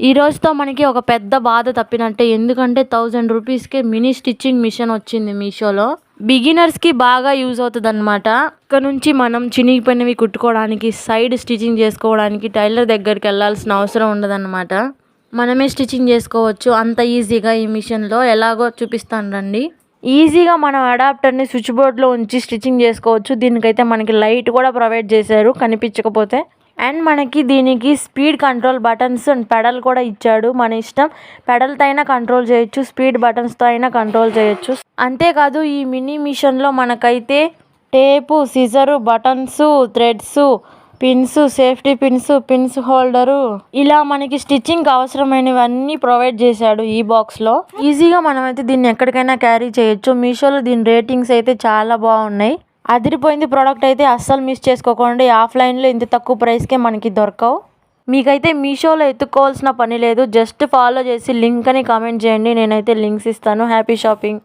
ఈ రోజుతో మనకి ఒక పెద్ద బాధ తప్పినట్టే. ఎందుకంటే థౌజండ్ రూపీస్కే మినీ స్టిచ్చింగ్ మిషన్ వచ్చింది మీషోలో. బిగినర్స్కి బాగా యూజ్ అవుతుంది అనమాట ఇక్కడ నుంచి మనం చినిగిపోయినవి కుట్టుకోవడానికి సైడ్ స్టిచ్చింగ్ చేసుకోవడానికి టైలర్ దగ్గరికి వెళ్ళాల్సిన అవసరం ఉండదన్నమాట. మనమే స్టిచ్చింగ్ చేసుకోవచ్చు. అంత ఈజీగా ఈ మిషన్లో ఎలాగో చూపిస్తాను రండి. ఈజీగా మనం అడాప్టర్ని స్విచ్ బోర్డ్లో ఉంచి స్టిచ్చింగ్ చేసుకోవచ్చు. దీనికైతే మనకి లైట్ కూడా ప్రొవైడ్ చేశారు. కనిపించకపోతే అండ్ మనకి దీనికి speed control buttons and pedal కూడా ఇచ్చాడు మన ఇష్టం. పెడల్తో అయినా కంట్రోల్ చేయొచ్చు స్పీడ్ బటన్స్తో అయినా కంట్రోల్ చేయొచ్చు. అంతేకాదు ఈ మినీ మిషన్లో మనకైతే tape scissor buttons threads pins safety pins pins holder. ఇలా మనకి స్టిచ్చింగ్ అవసరమైనవన్నీ ప్రొవైడ్ చేశాడు ఈ బాక్స్లో. ఈజీగా మనమైతే దీన్ని ఎక్కడికైనా క్యారీ చేయొచ్చు. మీషోలో దీని రేటింగ్స్ అయితే చాలా బాగున్నాయి. అదిరిపోయింది ప్రోడక్ట్ అయితే అస్సలు మిస్ చేసుకోకండి. ఆఫ్లైన్లో ఇంత తక్కువ ప్రైస్కే మనకి దొరకవు. మీకైతే మీషోలో ఎత్తుకోవాల్సిన పని లేదు. జస్ట్ ఫాలో చేసి లింక్ అని కామెంట్ చేయండి. నేనైతే లింక్స్ ఇస్తాను. Happy shopping